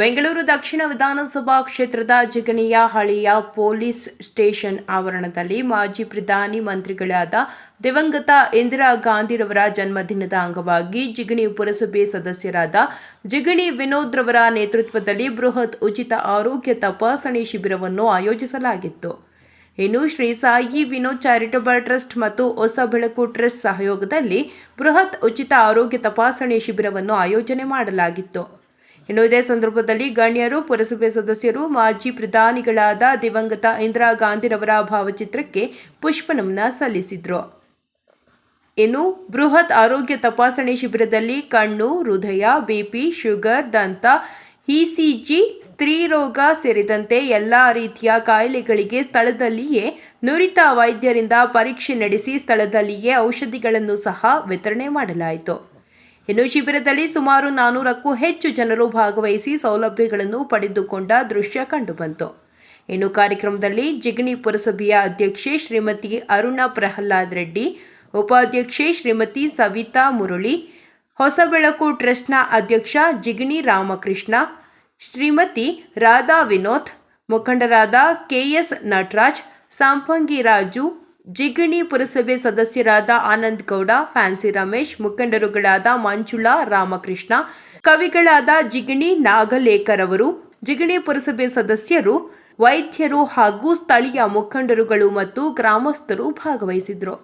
ಬೆಂಗಳೂರು ದಕ್ಷಿಣ ವಿಧಾನಸಭಾ ಕ್ಷೇತ್ರದ ಜಿಗಣಿಯ ಹಳಿಯ police station ಆವರಣದಲ್ಲಿ ಮಾಜಿ ಪ್ರಧಾನಿ ಮಂತ್ರಿಗಳಾದ ದಿವಂಗತ ಇಂದಿರಾ ಗಾಂಧಿರವರ ಜನ್ಮದಿನದ ಅಂಗವಾಗಿ ಜಿಗಣಿ ಪುರಸಭೆ ಸದಸ್ಯರಾದ ಜಿಗಣಿ ವಿನೋದ್ ರವರ ನೇತೃತ್ವದಲ್ಲಿ ಬೃಹತ್ ಉಚಿತ ಆರೋಗ್ಯ ತಪಾಸಣೆ ಶಿಬಿರವನ್ನು ಆಯೋಜಿಸಲಾಗಿತ್ತು. ಇನ್ನು ಶ್ರೀ ಸಾಯಿ ವಿನೋದ್ ಚಾರಿಟಬಲ್ ಟ್ರಸ್ಟ್ ಮತ್ತು ಹೊಸ ಬೆಳಕು ಟ್ರಸ್ಟ್ ಸಹಯೋಗದಲ್ಲಿ ಬೃಹತ್ ಉಚಿತ ಆರೋಗ್ಯ ತಪಾಸಣೆ ಶಿಬಿರವನ್ನು ಆಯೋಜನೆ ಮಾಡಲಾಗಿತ್ತು. ಇನ್ನು ಇದೇ ಸಂದರ್ಭದಲ್ಲಿ ಗಣ್ಯರು, ಪುರಸಭೆ ಸದಸ್ಯರು, ಮಾಜಿ ಪ್ರಧಾನಿಗಳಾದ ದಿವಂಗತ ಇಂದಿರಾ ಗಾಂಧಿರವರ ಭಾವಚಿತ್ರಕ್ಕೆ ಪುಷ್ಪನಮನ ಸಲ್ಲಿಸಿದರು. ಇನ್ನು ಬೃಹತ್ ಆರೋಗ್ಯ ತಪಾಸಣೆ ಶಿಬಿರದಲ್ಲಿ ಕಣ್ಣು, ಹೃದಯ ಬಿಪಿ ಶುಗರ್, ದಂತ ಇಸಿಜಿ ಸ್ತ್ರೀರೋಗ ಸೇರಿದಂತೆ ಎಲ್ಲ ರೀತಿಯ ಕಾಯಿಲೆಗಳಿಗೆ ಸ್ಥಳದಲ್ಲಿಯೇ ನುರಿತ ವೈದ್ಯರಿಂದ ಪರೀಕ್ಷೆ ನಡೆಸಿ ಸ್ಥಳದಲ್ಲಿಯೇ ಔಷಧಿಗಳನ್ನು ಸಹ ವಿತರಣೆ ಮಾಡಲಾಯಿತು. ಇನ್ನು ಶಿಬಿರದಲ್ಲಿ ಸುಮಾರು ನಾನೂರಕ್ಕೂ ಹೆಚ್ಚು ಜನರು ಭಾಗವಹಿಸಿ ಸೌಲಭ್ಯಗಳನ್ನು ಪಡೆದುಕೊಂಡ ದೃಶ್ಯ ಕಂಡುಬಂತು. ಇನ್ನು ಕಾರ್ಯಕ್ರಮದಲ್ಲಿ ಜಿಗಣಿ ಪುರಸಭೆಯ ಅಧ್ಯಕ್ಷೆ ಶ್ರೀಮತಿ ಅರುಣ ಪ್ರಹ್ಲಾದ್ ರೆಡ್ಡಿ, ಉಪಾಧ್ಯಕ್ಷೆ ಶ್ರೀಮತಿ ಸವಿತಾ ಮುರುಳಿ, ಹೊಸಬೆಳಕು ಟ್ರಸ್ಟ್ನ ಅಧ್ಯಕ್ಷ ಜಿಗಣಿ ರಾಮಕೃಷ್ಣ, ಶ್ರೀಮತಿ ರಾಧಾ ವಿನೋದ್ ಮುಖಂಡರಾದ ಕೆಎಸ್ ನಟರಾಜ್, ಸಂಪಂಗಿ ರಾಜು ಜಿಗಣಿ ಪುರಸಭೆ ಸದಸ್ಯರಾದ ಆನಂದ್ ಗೌಡ, ಫ್ಯಾನ್ಸಿ ರಮೇಶ್, ಮುಖಂಡರುಗಳಾದ ಮಂಜುಳಾ, ರಾಮಕೃಷ್ಣ, ಕವಿಗಳಾದ ಜಿಗಣಿ ಅವರು, ಜಿಗಣಿ ಪುರಸಭೆ ಸದಸ್ಯರು, ವೈದ್ಯರು ಹಾಗೂ ಸ್ಥಳೀಯ ಮುಖಂಡರುಗಳು ಮತ್ತು ಗ್ರಾಮಸ್ಥರು ಭಾಗವಹಿಸಿದ್ರು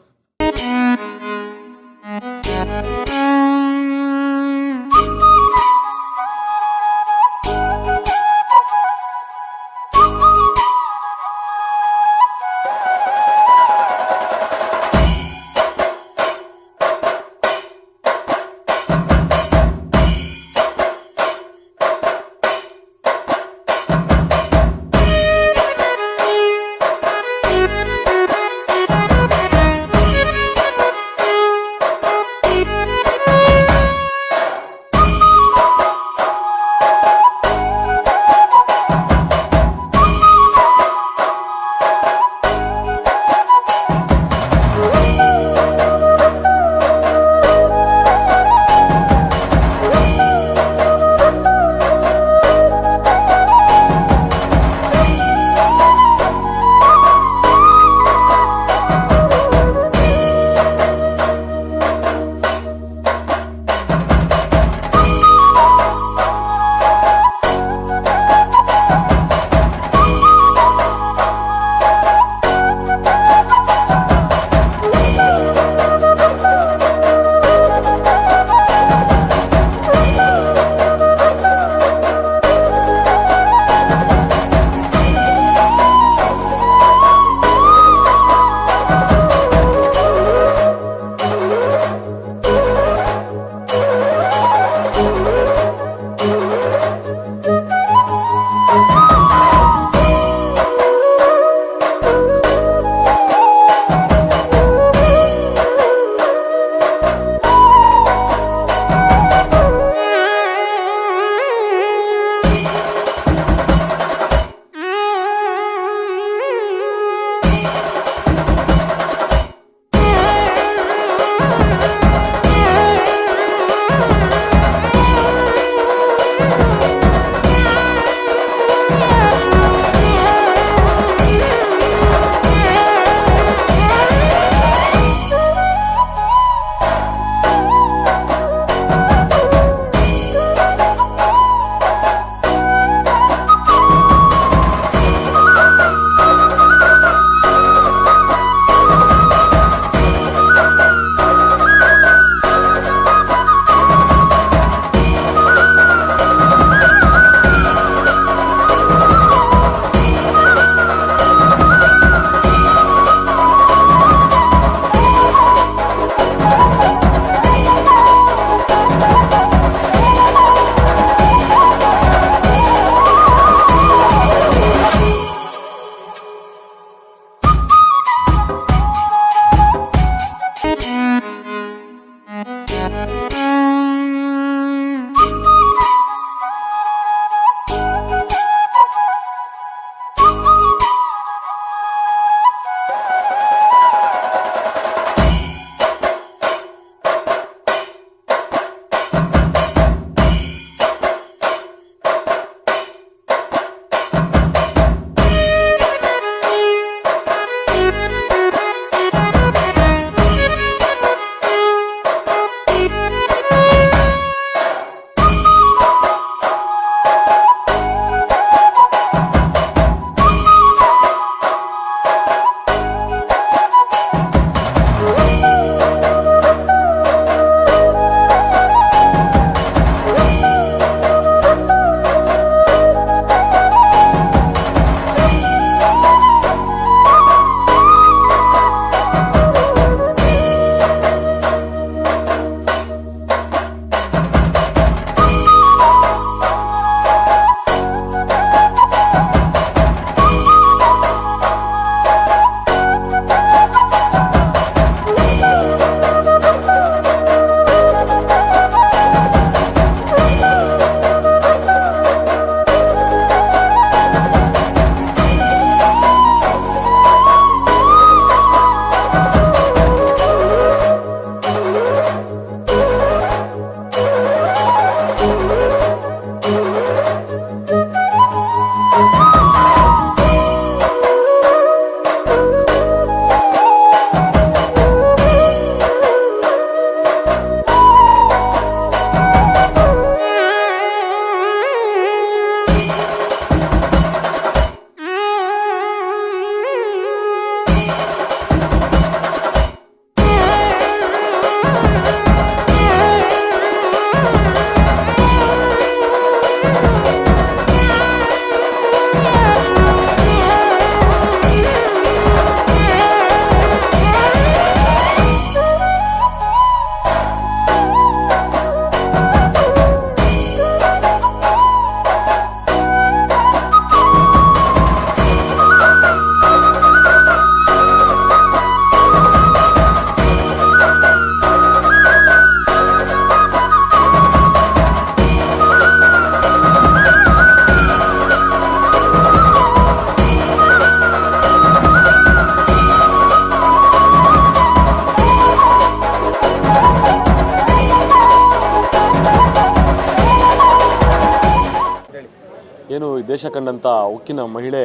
ದೇಶ ಕಂಡಂಥ ಉಕ್ಕಿನ ಮಹಿಳೆ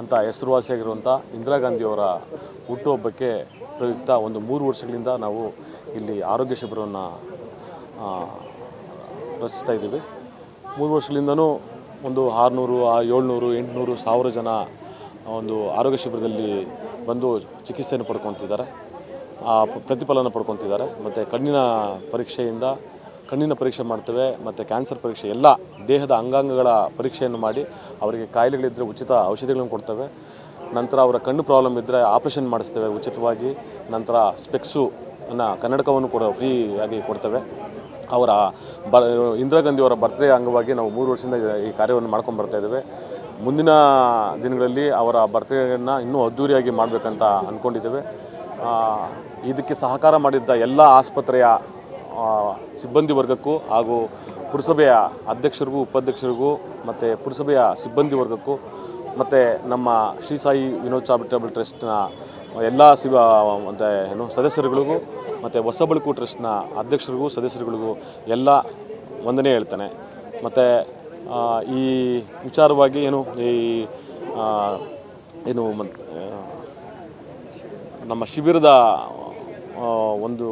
ಅಂತ ಹೆಸರುವಾಸಿಯಾಗಿರುವಂಥ ಇಂದಿರಾ ಗಾಂಧಿಯವರ ಹುಟ್ಟುಹಬ್ಬಕ್ಕೆ ಪ್ರಯುಕ್ತ ಒಂದು ಮೂರು ವರ್ಷಗಳಿಂದ ನಾವು ಇಲ್ಲಿ ಆರೋಗ್ಯ ಶಿಬಿರವನ್ನು ರಚಿಸ್ತಾ ಇದ್ದೀವಿ. ಮೂರು ವರ್ಷಗಳಿಂದನೂ ಒಂದು ಆರುನೂರು ಏಳ್ನೂರು, ಎಂಟುನೂರು ಸಾವಿರ ಜನ ಒಂದು ಆರೋಗ್ಯ ಶಿಬಿರದಲ್ಲಿ ಬಂದು ಚಿಕಿತ್ಸೆಯನ್ನು ಪಡ್ಕೊತಿದ್ದಾರೆ. ಪ್ರತಿಫಲನ ಪಡ್ಕೊತಿದ್ದಾರೆ. ಮತ್ತು ಕಣ್ಣಿನ ಪರೀಕ್ಷೆಯಿಂದ ಕಣ್ಣಿನ ಪರೀಕ್ಷೆ ಮಾಡ್ತೇವೆ, ಮತ್ತು ಕ್ಯಾನ್ಸರ್ ಪರೀಕ್ಷೆ, ಎಲ್ಲ ದೇಹದ ಅಂಗಾಂಗಗಳ ಪರೀಕ್ಷೆಯನ್ನು ಮಾಡಿ ಅವರಿಗೆ ಕಾಯಿಲೆಗಳಿದ್ದರೆ ಉಚಿತ ಔಷಧಿಗಳನ್ನು ಕೊಡ್ತೇವೆ. ನಂತರ ಅವರ ಕಣ್ಣು ಪ್ರಾಬ್ಲಮ್ ಇದ್ದರೆ ಆಪ್ರೇಷನ್ ಮಾಡಿಸ್ತೇವೆ ಉಚಿತವಾಗಿ. ನಂತರ ಸ್ಪೆಕ್ಸು ಅನ್ನು ಕನ್ನಡಕವನ್ನು ಕೂಡ ಫ್ರೀಯಾಗಿ ಕೊಡ್ತೇವೆ. ಅವರ ಬ, ಇಂದಿರಾ ಗಾಂಧಿಯವರ ಬರ್ತ್ಡೇ ಅಂಗವಾಗಿ ನಾವು ಮೂರು ವರ್ಷದಿಂದ ಈ ಕಾರ್ಯವನ್ನು ಮಾಡ್ಕೊಂಡು ಬರ್ತಾ ಇದ್ದೇವೆ. ಮುಂದಿನ ದಿನಗಳಲ್ಲಿ ಅವರ ಬರ್ತ್ಡೇಯನ್ನು ಇನ್ನೂ ಅದ್ಧೂರಿಯಾಗಿ ಮಾಡಬೇಕಂತ ಅಂದ್ಕೊಂಡಿದ್ದೇವೆ ಇದಕ್ಕೆ ಸಹಕಾರ ಮಾಡಿದ್ದ ಎಲ್ಲ ಆಸ್ಪತ್ರೆಯ ಸಿಬ್ಬಂದಿ ವರ್ಗಕ್ಕೂ ಹಾಗೂ ಪುರಸಭೆಯ ಅಧ್ಯಕ್ಷರಿಗೂ, ಉಪಾಧ್ಯಕ್ಷರಿಗೂ, ಮತ್ತು ಪುರಸಭೆಯ ಸಿಬ್ಬಂದಿ ವರ್ಗಕ್ಕೂ, ಮತ್ತು ನಮ್ಮ ಶ್ರೀ ಸಾಯಿ ವಿನೋದ್ ಚಾರಿಟಬಲ್ ಟ್ರಸ್ಟ್ನ ಎಲ್ಲ ಶಿವ ಮತ್ತು ಏನು ಸದಸ್ಯರುಗಳಿಗೂ, ಮತ್ತು ಹೊಸಬಳಕು ಟ್ರಸ್ಟ್ನ ಅಧ್ಯಕ್ಷರಿಗೂ, ಸದಸ್ಯರುಗಳಿಗೂ ಎಲ್ಲ ವಂದನೆ ಹೇಳ್ತಾನೆ. ಮತ್ತು ಈ ವಿಚಾರವಾಗಿ ಏನು, ಈ ಏನು ನಮ್ಮ ಶಿಬಿರದ ಒಂದು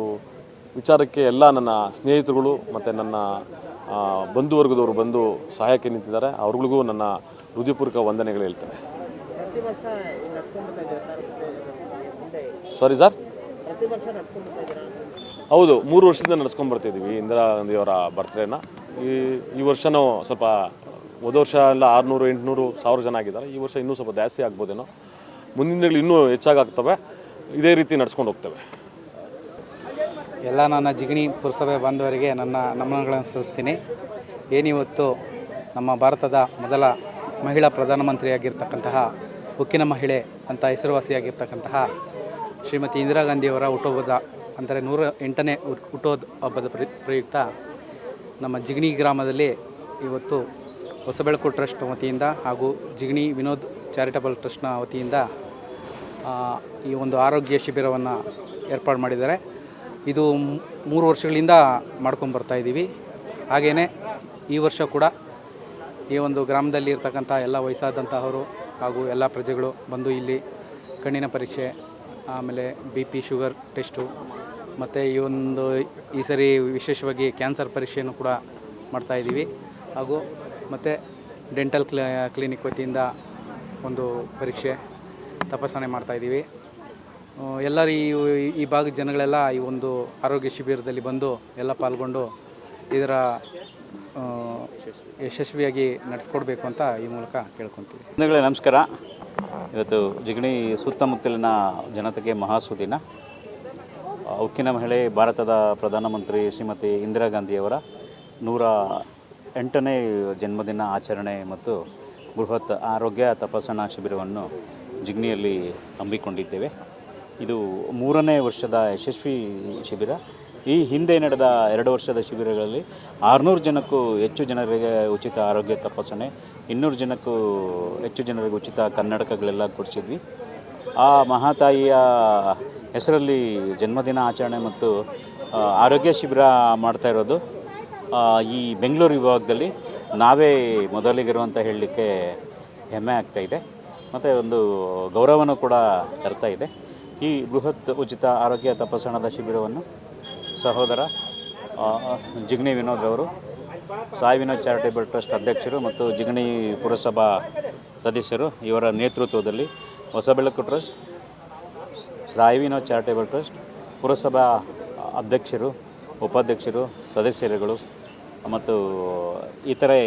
ವಿಚಾರಕ್ಕೆ ಎಲ್ಲ ನನ್ನ ಸ್ನೇಹಿತರುಗಳು ಮತ್ತು ನನ್ನ ಬಂಧುವರ್ಗದವರು ಬಂದು ಸಹಾಯಕ್ಕೆ ನಿಂತಿದ್ದಾರೆ. ಅವ್ರಿಗಳಿಗೂ ನನ್ನ ಹೃದಯಪೂರ್ವಕ ವಂದನೆಗಳು ಹೇಳ್ತೇನೆ. ಸರ್? ಸಾರಿ ಹೌದು ಮೂರು ವರ್ಷದಿಂದ ನಡೆಸ್ಕೊಂಡು ಬರ್ತಿದ್ದೀವಿ ಇಂದಿರಾ ಗಾಂಧಿಯವರ ಬರ್ತ್ಡೇನ. ಈ ಈ ವರ್ಷನೂ ಸ್ವಲ್ಪ ಹೋದ ವರ್ಷ ಎಲ್ಲ ಆರುನೂರು ಎಂಟುನೂರು ಸಾವಿರ ಜನ ಆಗಿದ್ದಾರೆ. ಈ ವರ್ಷ ಇನ್ನೂ ಸ್ವಲ್ಪ ಜಾಸ್ತಿ ಆಗ್ಬೋದೇನೋ. ಮುಂದಿನ ದಿನಗಳು ಇನ್ನೂ ಹೆಚ್ಚಾಗ್ತವೆ ಇದೇ ರೀತಿ ನಡ್ಸ್ಕೊಂಡು ಹೋಗ್ತೇವೆ. ಎಲ್ಲ ನನ್ನ ಜಿಗಣಿ ಪುರಸಭೆ ಬಾಂಧವರಿಗೆ ನನ್ನ ನಮನಗಳನ್ನು ಸಲ್ಲಿಸ್ತೀನಿ. ಏನಿವತ್ತು ನಮ್ಮ ಭಾರತದ ಮೊದಲ ಮಹಿಳಾ ಪ್ರಧಾನಮಂತ್ರಿಯಾಗಿರ್ತಕ್ಕಂತಹ ಉಕ್ಕಿನ ಮಹಿಳೆ ಅಂತ ಹೆಸರುವಾಸಿಯಾಗಿರ್ತಕ್ಕಂತಹ ಶ್ರೀಮತಿ ಇಂದಿರಾ ಗಾಂಧಿಯವರ ಹುಟ್ಟುಹಬ್ಬದ ಅಂದರೆ ನೂರ ಎಂಟನೇ ಹುಟ್- ಹುಟ್ಟುಹಬ್ಬ ಹಬ್ಬದ ಪ್ರಯುಕ್ತ ನಮ್ಮ ಜಿಗಣಿ ಗ್ರಾಮದಲ್ಲಿ ಇವತ್ತು ಹೊಸಬೆಳಕು ಟ್ರಸ್ಟ್ ವತಿಯಿಂದ ಹಾಗೂ ಜಿಗಣಿ ವಿನೋದ್ ಚಾರಿಟಬಲ್ ಟ್ರಸ್ಟ್ನ ವತಿಯಿಂದ ಈ ಒಂದು ಆರೋಗ್ಯ ಶಿಬಿರವನ್ನು ಏರ್ಪಾಡು ಮಾಡಿದ್ದಾರೆ. ಇದು ಮೂರು ವರ್ಷಗಳಿಂದ ಮಾಡ್ಕೊಂಡು ಬರ್ತಾ ಇದ್ದೀವಿ. ಹಾಗೆಯೇ ಈ ವರ್ಷ ಕೂಡ ಈ ಒಂದು ಗ್ರಾಮದಲ್ಲಿ ಇರ್ತಕ್ಕಂಥ ಎಲ್ಲ ವಯಸ್ಸಾದಂತಹವರು ಹಾಗೂ ಎಲ್ಲ ಪ್ರಜೆಗಳು ಬಂದು ಇಲ್ಲಿ ಕಣ್ಣಿನ ಪರೀಕ್ಷೆ ಆಮೇಲೆ ಬಿ ಪಿ ಶುಗರ್ ಟೆಸ್ಟು ಮತ್ತು ಈ ಒಂದು ಈ ಸರಿ ವಿಶೇಷವಾಗಿ ಕ್ಯಾನ್ಸರ್ ಪರೀಕ್ಷೆಯನ್ನು ಕೂಡ ಮಾಡ್ತಾ ಇದ್ದೀವಿ. ಹಾಗೂ ಮತ್ತು ಡೆಂಟಲ್ ಕ್ಲ ಕ್ಲಿನಿಕ್ ವತಿಯಿಂದ ಒಂದು ಪರೀಕ್ಷೆ ತಪಾಸಣೆ ಮಾಡ್ತಾ ಇದ್ದೀವಿ. ಆ, ಎಲ್ಲರೂ ಈ ಈ ಭಾಗದ ಜನಗಳೆಲ್ಲ ಈ ಒಂದು ಆರೋಗ್ಯ ಶಿಬಿರದಲ್ಲಿ ಬಂದು ಎಲ್ಲ ಪಾಲ್ಗೊಂಡು ಇದರ ಯಶಸ್ವಿಯಾಗಿ ನಡೆಸ್ಕೊಡ್ಬೇಕು ಅಂತ ಈ ಮೂಲಕ ಕೇಳ್ಕೊತೀವಿ ಜನಗಳೇ ನಮಸ್ಕಾರ. ಇವತ್ತು ಜಿಗಣಿ ಸುತ್ತಮುತ್ತಲಿನ ಜನತೆಗೆ ಮಹಾಸುದಿನ. ಉಕ್ಕಿನ ಮಹಿಳೆ, ಭಾರತದ ಪ್ರಧಾನಮಂತ್ರಿ ಶ್ರೀಮತಿ ಇಂದಿರಾ ಗಾಂಧಿಯವರ ನೂರ ಎಂಟನೇ ಜನ್ಮದಿನ ಆಚರಣೆ ಮತ್ತು ಬೃಹತ್ ಆರೋಗ್ಯ ತಪಾಸಣಾ ಶಿಬಿರವನ್ನು ಜಿಗ್ನಿಯಲ್ಲಿ ಹಮ್ಮಿಕೊಂಡಿದ್ದೇವೆ. ಇದು ಮೂರನೇ ವರ್ಷದ ಯಶಸ್ವಿ ಶಿಬಿರ. ಈ ಹಿಂದೆ ನಡೆದ ಎರಡು ವರ್ಷದ ಶಿಬಿರಗಳಲ್ಲಿ ಆರುನೂರು ಜನಕ್ಕೂ ಹೆಚ್ಚು ಜನರಿಗೆ ಉಚಿತ ಆರೋಗ್ಯ ತಪಾಸಣೆ, ಇನ್ನೂರು ಜನಕ್ಕೂ ಹೆಚ್ಚು ಜನರಿಗೆ ಉಚಿತ ಕನ್ನಡಕಗಳೆಲ್ಲ ಕೊಡಿಸಿದ್ವಿ. ಆ ಮಹಾತಾಯಿಯ ಹೆಸರಲ್ಲಿ ಜನ್ಮದಿನ ಆಚರಣೆ ಮತ್ತು ಆರೋಗ್ಯ ಶಿಬಿರ ಮಾಡ್ತಾ ಇರೋದು. ಈ ಬೆಂಗಳೂರು ವಿಭಾಗದಲ್ಲಿ ನಾವೇ ಮೊದಲಿಗಿರುವಂತ ಹೇಳಲಿಕ್ಕೆ ಹೆಮ್ಮೆ ಆಗ್ತಾ ಇದೆ. ಮತ್ತು ಒಂದು ಗೌರವನೂ ಕೂಡ ತರ್ತಾ ಇದೆ. ಈ ಬೃಹತ್ ಉಚಿತ ಆರೋಗ್ಯ ತಪಾಸಣದ ಶಿಬಿರವನ್ನು ಸಹೋದರ ಜಿಗ್ನಿ ವಿನೋದ್ ಅವರು ಸಾಯಿ ವಿನೋದ್ ಚಾರಿಟೇಬಲ್ ಟ್ರಸ್ಟ್ ಅಧ್ಯಕ್ಷರು ಮತ್ತು ಜಿಗಣಿ ಪುರಸಭಾ ಸದಸ್ಯರು ಇವರ ನೇತೃತ್ವದಲ್ಲಿ Hosabelaku trust Sai Vinod charitable trust ಪುರಸಭಾ ಅಧ್ಯಕ್ಷರು ಉಪಾಧ್ಯಕ್ಷರು ಸದಸ್ಯರುಗಳು ಮತ್ತು ಇತರೆ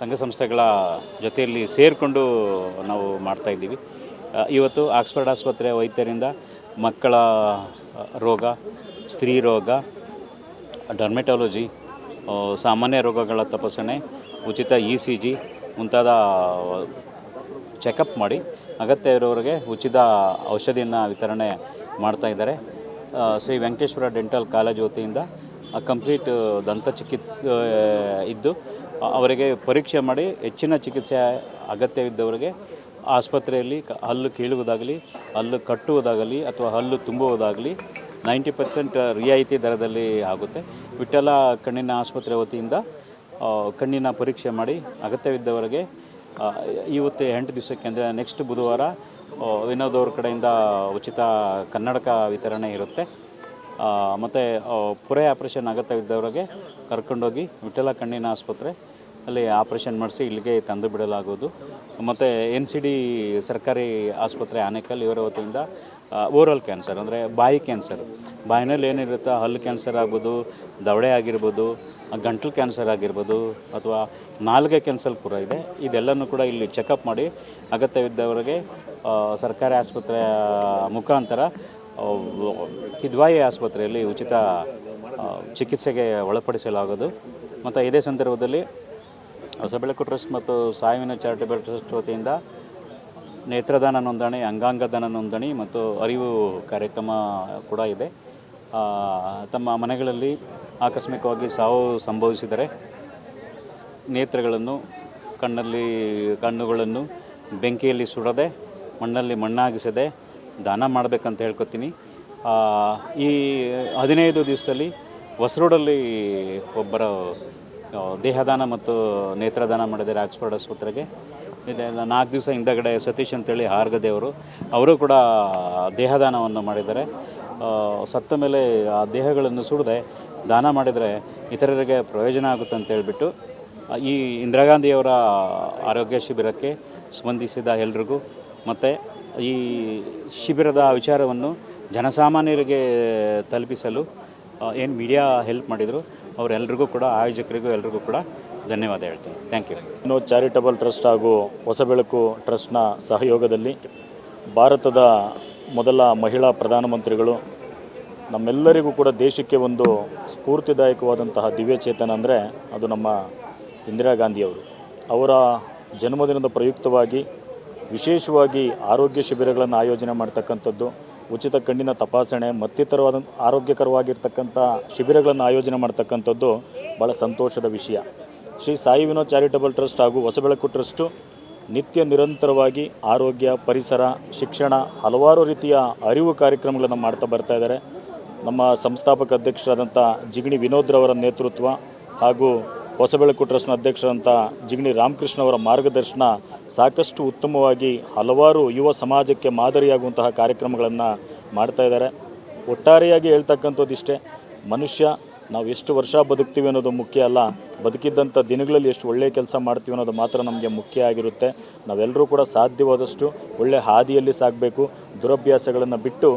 ಸಂಘ ಸಂಸ್ಥೆಗಳ ಜೊತೆಯಲ್ಲಿ ಸೇರಿಕೊಂಡು ನಾವು ಮಾಡ್ತಾ ಇದ್ದೀವಿ. ಆ, ಇವತ್ತು ಆಕ್ಸ್ಫರ್ಡ್ ಆಸ್ಪತ್ರೆಯ ವೈದ್ಯರಿಂದ ಮಕ್ಕಳ ರೋಗ, ಸ್ತ್ರೀ ರೋಗ, ಡರ್ಮೆಟಾಲಜಿ ಸಾಮಾನ್ಯ ರೋಗಗಳ ತಪಾಸಣೆ, ಉಚಿತ ಇ ಸಿ ಜಿ ಮುಂತಾದ ಚೆಕಪ್ ಮಾಡಿ ಅಗತ್ಯ ಇರೋರಿಗೆ ಉಚಿತ ಔಷಧಿಯನ್ನು ವಿತರಣೆ ಮಾಡ್ತಾ ಇದ್ದಾರೆ. ಶ್ರೀ ವೆಂಕಟೇಶ್ವರ ಡೆಂಟಲ್ ಕಾಲೇಜು ವತಿಯಿಂದ ಕಂಪ್ಲೀಟ್ ದಂತ ಚಿಕಿತ್ಸೆ ಇದ್ದು ಅವರಿಗೆ ಪರೀಕ್ಷೆ ಮಾಡಿ ಹೆಚ್ಚಿನ ಚಿಕಿತ್ಸೆ ಅಗತ್ಯವಿದ್ದವರಿಗೆ ಆಸ್ಪತ್ರೆಯಲ್ಲಿ ಹಲ್ಲು ಕೀಳುವುದಾಗಲಿ, ಹಲ್ಲು ಕಟ್ಟುವುದಾಗಲಿ ಅಥವಾ ಹಲ್ಲು ತುಂಬುವುದಾಗಲಿ ನೈಂಟಿ ಪರ್ಸೆಂಟ್ ರಿಯಾಯಿತಿ ದರದಲ್ಲಿ ಆಗುತ್ತೆ. ವಿಠಲ ಕಣ್ಣಿನ ಆಸ್ಪತ್ರೆ ವತಿಯಿಂದ ಕಣ್ಣಿನ ಪರೀಕ್ಷೆ ಮಾಡಿ ಅಗತ್ಯವಿದ್ದವರಿಗೆ ಇವತ್ತು ಎಂಟು ದಿವಸಕ್ಕೆ ಅಂದರೆ ನೆಕ್ಸ್ಟ್ ಬುಧವಾರ ವಿನೋದ್ ಅವ್ರ ಕಡೆಯಿಂದ ಉಚಿತ ಕನ್ನಡಕ ವಿತರಣೆ ಇರುತ್ತೆ. ಮತ್ತು ಪುರೆ ಆಪ್ರೇಷನ್ ಅಗತ್ಯವಿದ್ದವರಿಗೆ ಕರ್ಕೊಂಡೋಗಿ ವಿಠಲ ಕಣ್ಣಿನ ಆಸ್ಪತ್ರೆ ಅಲ್ಲಿ ಆಪ್ರೇಷನ್ ಮಾಡಿಸಿ ಇಲ್ಲಿಗೆ ತಂದು ಬಿಡಲಾಗುವುದು. ಮತ್ತು ಎನ್ ಸಿ ಡಿ ಸರ್ಕಾರಿ ಆಸ್ಪತ್ರೆ ಆನೇಕಲ್ ಇವರ ವತಿಯಿಂದ ಓರಲ್ ಕ್ಯಾನ್ಸರ್, ಅಂದರೆ ಬಾಯಿ ಕ್ಯಾನ್ಸರ್. ಬಾಯಿನಲ್ಲಿ ಏನಿರುತ್ತೋ? ಹಲ್ಲು ಕ್ಯಾನ್ಸರ್ ಆಗ್ಬೋದು ದವಡೆ ಆಗಿರ್ಬೋದು, ಗಂಟಲು ಕ್ಯಾನ್ಸರ್ ಆಗಿರ್ಬೋದು, ಅಥವಾ ನಾಲ್ಗೆ ಕ್ಯಾನ್ಸರ್ ಕೂಡ ಇದೆ. ಇದೆಲ್ಲನೂ ಕೂಡ ಇಲ್ಲಿ ಚೆಕಪ್ ಮಾಡಿ ಅಗತ್ಯವಿದ್ದವರಿಗೆ ಸರ್ಕಾರಿ ಆಸ್ಪತ್ರೆಯ ಮುಖಾಂತರ ಕಿದ್ವಾಯಿ ಆಸ್ಪತ್ರೆಯಲ್ಲಿ ಉಚಿತ ಚಿಕಿತ್ಸೆಗೆ ಒಳಪಡಿಸಲಾಗೋದು ಮತ್ತು ಇದೇ ಸಂದರ್ಭದಲ್ಲಿ ಹೊಸಬೆಳಕು ಟ್ರಸ್ಟ್ ಮತ್ತು ಸಾವಿನ ಚಾರಿಟೇಬಲ್ ಟ್ರಸ್ಟ್ ವತಿಯಿಂದ ನೇತ್ರದಾನ ನೋಂದಣಿ, ಅಂಗಾಂಗದಾನ ನೋಂದಣಿ ಮತ್ತು ಅರಿವು ಕಾರ್ಯಕ್ರಮ ಕೂಡ ಇದೆ. ತಮ್ಮ ಮನೆಗಳಲ್ಲಿ ಆಕಸ್ಮಿಕವಾಗಿ ಸಾವು ಸಂಭವಿಸಿದರೆ ನೇತ್ರಗಳನ್ನು ಕಣ್ಣಲ್ಲಿ, ಕಣ್ಣುಗಳನ್ನು ಬೆಂಕಿಯಲ್ಲಿ ಸುಡದೆ, ಮಣ್ಣಲ್ಲಿ ಮಣ್ಣಾಗಿಸದೆ ದಾನ ಮಾಡಬೇಕಂತ ಹೇಳ್ಕೊತೀನಿ. ಈ ಹದಿನೈದು ದಿವಸದಲ್ಲಿ ಹೊಸರೋಡಲ್ಲಿ ಒಬ್ಬರ ದೇಹದಾನ ಮತ್ತು ನೇತ್ರದಾನ ಮಾಡಿದ್ದಾರೆ ಆಕ್ಸ್ಫರ್ಡ್ ಆಸ್ಪತ್ರೆಗೆ ಇದೆ ನಾಲ್ಕು ದಿವಸ ಹಿಂದಗಡೆ ಸತೀಶ್ ಅಂತೇಳಿ ಹಾರ್ಗದೇವರು, ಅವರು ಕೂಡ ದೇಹದಾನವನ್ನು ಮಾಡಿದ್ದಾರೆ. ಸತ್ತ ಮೇಲೆ ಆ ದೇಹಗಳನ್ನು ಸುಡದೆ ದಾನ ಮಾಡಿದರೆ ಇತರರಿಗೆ ಪ್ರಯೋಜನ ಆಗುತ್ತೆ ಅಂತ ಹೇಳಿಬಿಟ್ಟು ಈ ಇಂದಿರಾ ಗಾಂಧಿಯವರ ಆರೋಗ್ಯ ಶಿಬಿರಕ್ಕೆ ಸ್ಪಂದಿಸಿದ ಎಲ್ರಿಗೂ, ಮತ್ತು ಈ ಶಿಬಿರದ ವಿಚಾರವನ್ನು ಜನಸಾಮಾನ್ಯರಿಗೆ ತಲುಪಿಸಲು ಏನು ಮೀಡಿಯಾ ಹೆಲ್ಪ್ ಮಾಡಿದರು. ಅವರೆಲ್ಲರಿಗೂ ಕೂಡ, ಆಯೋಜಕರಿಗೂ ಎಲ್ರಿಗೂ ಕೂಡ ಧನ್ಯವಾದ ಹೇಳ್ತೀನಿ. ಥ್ಯಾಂಕ್ ಯು ಇನ್ನು ಚಾರಿಟಬಲ್ ಟ್ರಸ್ಟ್ ಹಾಗೂ ಹೊಸಬೆಳಕು ಟ್ರಸ್ಟ್ನ ಸಹಯೋಗದಲ್ಲಿ ಭಾರತದ ಮೊದಲ ಮಹಿಳಾ ಪ್ರಧಾನಮಂತ್ರಿಗಳು, ನಮ್ಮೆಲ್ಲರಿಗೂ ಕೂಡ ದೇಶಕ್ಕೆ ಒಂದು ಸ್ಫೂರ್ತಿದಾಯಕವಾದಂತಹ ದಿವ್ಯಚೇತನ ಅಂದರೆ ಅದು ನಮ್ಮ ಇಂದಿರಾ ಗಾಂಧಿಯವರು ಅವರ ಜನ್ಮದಿನದ ಪ್ರಯುಕ್ತವಾಗಿ ವಿಶೇಷವಾಗಿ ಆರೋಗ್ಯ ಶಿಬಿರಗಳನ್ನು ಆಯೋಜನೆ ಮಾಡ್ತಕ್ಕಂಥದ್ದು ಉಚಿತ ಕಣ್ಣಿನ ತಪಾಸಣೆ, ಮತ್ತಿತರವಾದ ಆರೋಗ್ಯಕರವಾಗಿರ್ತಕ್ಕಂಥ ಶಿಬಿರಗಳನ್ನು ಆಯೋಜನೆ ಮಾಡ್ತಕ್ಕಂಥದ್ದು ಭಾಳ ಸಂತೋಷದ ವಿಷಯ. ಶ್ರೀ ಸಾಯಿ ವಿನೋದ್ ಚಾರಿಟಬಲ್ ಟ್ರಸ್ಟ್ ಹಾಗೂ ಹೊಸಬೆಳಕು ಟ್ರಸ್ಟು ನಿತ್ಯ ನಿರಂತರವಾಗಿ ಆರೋಗ್ಯ, ಪರಿಸರ, ಶಿಕ್ಷಣ ಹಲವಾರು ರೀತಿಯ ಅರಿವು ಕಾರ್ಯಕ್ರಮಗಳನ್ನು ಮಾಡ್ತಾ ಬರ್ತಾ ಇದ್ದಾರೆ. ನಮ್ಮ ಸಂಸ್ಥಾಪಕ ಅಧ್ಯಕ್ಷರಾದಂಥ ಜಿಗಣಿ ವಿನೋದ್ರವರ ನೇತೃತ್ವ ಹಾಗೂ ಹೊಸಬೆಳಕು ಟ್ರಸ್ಟ್ನ ಅಧ್ಯಕ್ಷರಂಥ ಜಿಗ್ನಿ ರಾಮಕೃಷ್ಣ ಅವರ ಮಾರ್ಗದರ್ಶನ ಸಾಕಷ್ಟು ಉತ್ತಮವಾಗಿ ಹಲವಾರು ಯುವ ಸಮಾಜಕ್ಕೆ ಮಾದರಿಯಾಗುವಂತಹ ಕಾರ್ಯಕ್ರಮಗಳನ್ನು ಮಾಡ್ತಾ ಇದ್ದಾರೆ. ಒಟ್ಟಾರೆಯಾಗಿ ಹೇಳ್ತಕ್ಕಂಥದ್ದು ಇಷ್ಟೇ ಮನುಷ್ಯ ನಾವು ಎಷ್ಟು ವರ್ಷ ಬದುಕ್ತೀವಿ ಅನ್ನೋದು ಮುಖ್ಯ ಅಲ್ಲ. ಬದುಕಿದ್ದಂಥ ದಿನಗಳಲ್ಲಿ ಎಷ್ಟು ಒಳ್ಳೆಯ ಕೆಲಸ ಮಾಡ್ತೀವಿ ಅನ್ನೋದು ಮಾತ್ರ ನಮಗೆ ಮುಖ್ಯ ಆಗಿರುತ್ತೆ. ನಾವೆಲ್ಲರೂ ಕೂಡ ಸಾಧ್ಯವಾದಷ್ಟು ಒಳ್ಳೆ ಹಾದಿಯಲ್ಲಿ ಸಾಗಬೇಕು ದುರಭ್ಯಾಸಗಳನ್ನು ಬಿಟ್ಟು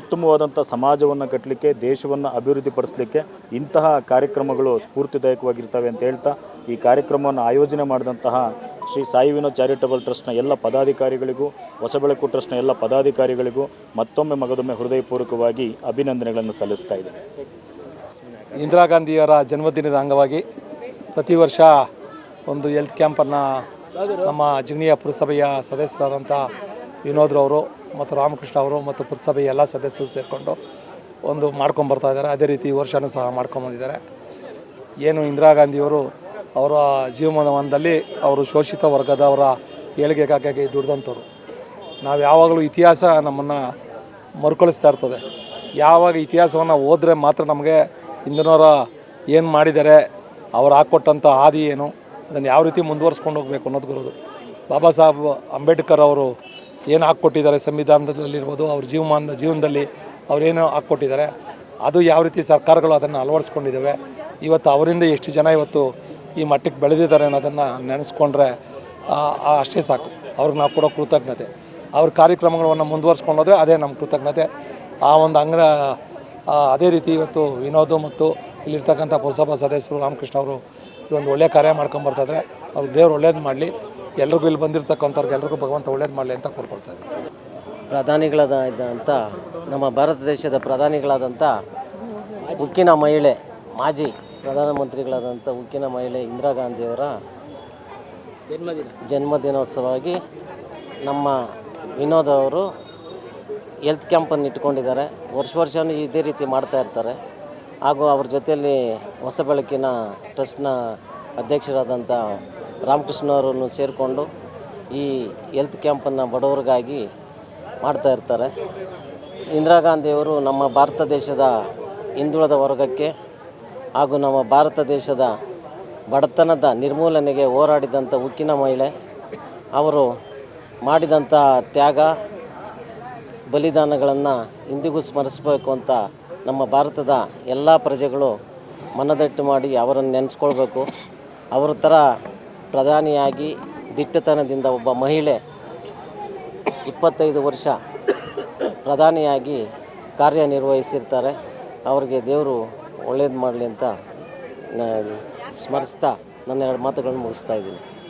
ಉತ್ತಮವಾದಂಥ ಸಮಾಜವನ್ನು ಕಟ್ಟಲಿಕ್ಕೆ ದೇಶವನ್ನು ಅಭಿವೃದ್ಧಿಪಡಿಸಲಿಕ್ಕೆ ಇಂತಹ ಕಾರ್ಯಕ್ರಮಗಳು ಸ್ಫೂರ್ತಿದಾಯಕವಾಗಿರ್ತವೆ ಅಂತ ಹೇಳ್ತಾ, ಈ ಕಾರ್ಯಕ್ರಮವನ್ನು ಆಯೋಜನೆ ಮಾಡಿದಂತಹ ಶ್ರೀ ಸಾಯಿ ವಿನೋದ್ ಚಾರಿಟಬಲ್ ಟ್ರಸ್ಟ್ನ ಎಲ್ಲ ಪದಾಧಿಕಾರಿಗಳಿಗೂ, ಹೊಸಬೆಳಕು ಟ್ರಸ್ಟ್ನ ಎಲ್ಲ ಪದಾಧಿಕಾರಿಗಳಿಗೂ ಮತ್ತೊಮ್ಮೆ ಮಗದೊಮ್ಮೆ ಹೃದಯಪೂರ್ವಕವಾಗಿ ಅಭಿನಂದನೆಗಳನ್ನು ಸಲ್ಲಿಸ್ತಾ ಇದೆ ಇಂದಿರಾ ಗಾಂಧಿಯವರ ಜನ್ಮದಿನದ ಅಂಗವಾಗಿ ಪ್ರತಿ ವರ್ಷ ಒಂದು ಹೆಲ್ತ್ ಕ್ಯಾಂಪನ್ನು ನಮ್ಮ ಜಿಗಣಿಯ ಪುರಸಭೆಯ ಸದಸ್ಯರಾದಂಥ ವಿನೋದ್ರವರು ಮತ್ತು ರಾಮಕೃಷ್ಣ ಅವರು ಮತ್ತು ಪುರಸಭೆಯ ಎಲ್ಲ ಸದಸ್ಯರು ಸೇರಿಕೊಂಡು ಒಂದು ಮಾಡ್ಕೊಂಬರ್ತಾ ಇದ್ದಾರೆ. ಅದೇ ರೀತಿ ಈ ವರ್ಷವೂ ಸಹ ಮಾಡ್ಕೊಂಬಂದಿದ್ದಾರೆ ಏನು ಇಂದಿರಾ ಗಾಂಧಿಯವರು ಅವರ ಜೀವಮಾನದಲ್ಲಿ ಅವರು ಶೋಷಿತ ವರ್ಗದವರ ಏಳಿಗೆಗಾಗಿ ದುಡ್ದಂಥವ್ರು ನಾವು ಯಾವಾಗಲೂ ಇತಿಹಾಸ ನಮ್ಮನ್ನು ಮರುಕಳಿಸ್ತಾ ಇರ್ತದೆ. ಯಾವಾಗ ಇತಿಹಾಸವನ್ನು ಹೋದರೆ ಮಾತ್ರ ನಮಗೆ ಹಿಂದಿನವರ ಏನು ಮಾಡಿದ್ದಾರೆ ಅವ್ರು ಹಾಕ್ಕೊಟ್ಟಂಥ ಹಾದಿ ಏನು, ಅದನ್ನು ಯಾವ ರೀತಿ ಮುಂದುವರ್ಸ್ಕೊಂಡು ಹೋಗಬೇಕು ಅನ್ನೋದು ಬರೋದು ಬಾಬಾ ಸಾಹೇಬ್ ಅಂಬೇಡ್ಕರ್ ಅವರು ಏನು ಹಾಕ್ಕೊಟ್ಟಿದ್ದಾರೆ ಸಂವಿಧಾನದಲ್ಲಿರ್ಬೋದು, ಅವ್ರ ಜೀವಮಾನದ ಜೀವನದಲ್ಲಿ ಅವರೇನು ಹಾಕ್ಕೊಟ್ಟಿದ್ದಾರೆ, ಅದು ಯಾವ ರೀತಿ ಸರ್ಕಾರಗಳು ಅದನ್ನು ಅಳವಡಿಸ್ಕೊಂಡಿದ್ದಾವೆ, ಇವತ್ತು ಅವರಿಂದ ಎಷ್ಟು ಜನ ಇವತ್ತು ಈ ಮಟ್ಟಕ್ಕೆ ಬೆಳೆದಿದ್ದಾರೆ ಅನ್ನೋದನ್ನು ನೆನೆಸ್ಕೊಂಡ್ರೆ ಅಷ್ಟೇ ಸಾಕು. ಅವ್ರಿಗೆ ನಾವು ಕೊಡೋ ಕೃತಜ್ಞತೆ. ಅವ್ರ ಕಾರ್ಯಕ್ರಮಗಳನ್ನು ಮುಂದುವರ್ಸ್ಕೊಂಡೋದ್ರೆ ಅದೇ ನಮ್ಮ ಕೃತಜ್ಞತೆ. ಆ ಒಂದು ಅಂಗ ಅದೇ ರೀತಿ ಇವತ್ತು ವಿನೋದ್ ಮತ್ತು ಇಲ್ಲಿರ್ತಕ್ಕಂಥ ಪುರಸಭಾ ಸದಸ್ಯರು ರಾಮಕೃಷ್ಣ ಅವರು ಈ ಒಂದು ಒಳ್ಳೆಯ ಕಾರ್ಯ ಮಾಡ್ಕೊಂಬರ್ತಾಯಿದ್ರೆ ಅವ್ರು ದೇವ್ರು ಒಳ್ಳೇದು ಮಾಡಲಿ. ಎಲ್ರಿಗೂ ಇಲ್ಲಿ ಬಂದಿರತಕ್ಕಂಥವ್ರಿಗೆ ಎಲ್ರಿಗೂ ಭಗವಂತ ಒಳ್ಳೇದು ಮಾಡಲಿ ಅಂತ ಕೋರ್ಕೊಳ್ತಾ ಇದ್ದಾರೆ ಪ್ರಧಾನಿಗಳಾದ ಅಂತ ನಮ್ಮ ಭಾರತ ದೇಶದ ಪ್ರಧಾನಿಗಳಾದಂಥ ಉಕ್ಕಿನ ಮಹಿಳೆ ಮಾಜಿ ಪ್ರಧಾನಮಂತ್ರಿಗಳಾದಂಥ ಉಕ್ಕಿನ ಮಹಿಳೆ ಇಂದಿರಾ ಗಾಂಧಿಯವರ ಜನ್ಮದಿನ. ಜನ್ಮದಿನೋತ್ಸವವಾಗಿ ನಮ್ಮ ವಿನೋದ್ ಅವರು ಹೆಲ್ತ್ ಕ್ಯಾಂಪನ್ನು ಇಟ್ಕೊಂಡಿದ್ದಾರೆ. ವರ್ಷ ವರ್ಷವೂ ಇದೇ ರೀತಿ ಮಾಡ್ತಾ ಇರ್ತಾರೆ. ಹಾಗೂ ಅವ್ರ ಜೊತೆಯಲ್ಲಿ ಹೊಸ ಬೆಳಕಿನ ಟ್ರಸ್ಟ್ನ ಅಧ್ಯಕ್ಷರಾದಂಥ ರಾಮಕೃಷ್ಣ ಅವರನ್ನು ಸೇರಿಕೊಂಡು ಈ ಹೆಲ್ತ್ ಕ್ಯಾಂಪನ್ನು ಬಡವರಿಗಾಗಿ ಮಾಡ್ತಾ ಇರ್ತಾರೆ. ಇಂದಿರಾ ಗಾಂಧಿಯವರು ನಮ್ಮ ಭಾರತ ದೇಶದ ಹಿಂದುಳಿದ ವರ್ಗಕ್ಕೆ ಹಾಗೂ ನಮ್ಮ ಭಾರತ ದೇಶದ ಬಡತನದ ನಿರ್ಮೂಲನೆಗೆ ಹೋರಾಡಿದಂಥ ಉಕ್ಕಿನ ಮಹಿಳೆ. ಅವರು ಮಾಡಿದಂಥ ತ್ಯಾಗ ಬಲಿದಾನಗಳನ್ನು ಇಂದಿಗೂ ಸ್ಮರಿಸಬೇಕು ಅಂತ ನಮ್ಮ ಭಾರತದ ಎಲ್ಲ ಪ್ರಜೆಗಳು ಮನದಟ್ಟು ಮಾಡಿ ಅವರನ್ನು ನೆನೆಸ್ಕೊಳ್ಬೇಕು. ಅವರ ಥರ ಪ್ರಧಾನಿಯಾಗಿ ದಿಟ್ಟತನದಿಂದ ಒಬ್ಬ ಮಹಿಳೆ ಇಪ್ಪತ್ತೈದು ವರ್ಷ ಪ್ರಧಾನಿಯಾಗಿ ಕಾರ್ಯನಿರ್ವಹಿಸಿರ್ತಾರೆ. ಅವರಿಗೆ ದೇವರು ಒಳ್ಳೇದು ಮಾಡಲಿ ಅಂತ ಸ್ಮರಿಸ್ತಾ ನನ್ನ ಎರಡು ಮಾತುಗಳನ್ನು ಮುಗಿಸ್ತಾ ಇದ್ದೀನಿ.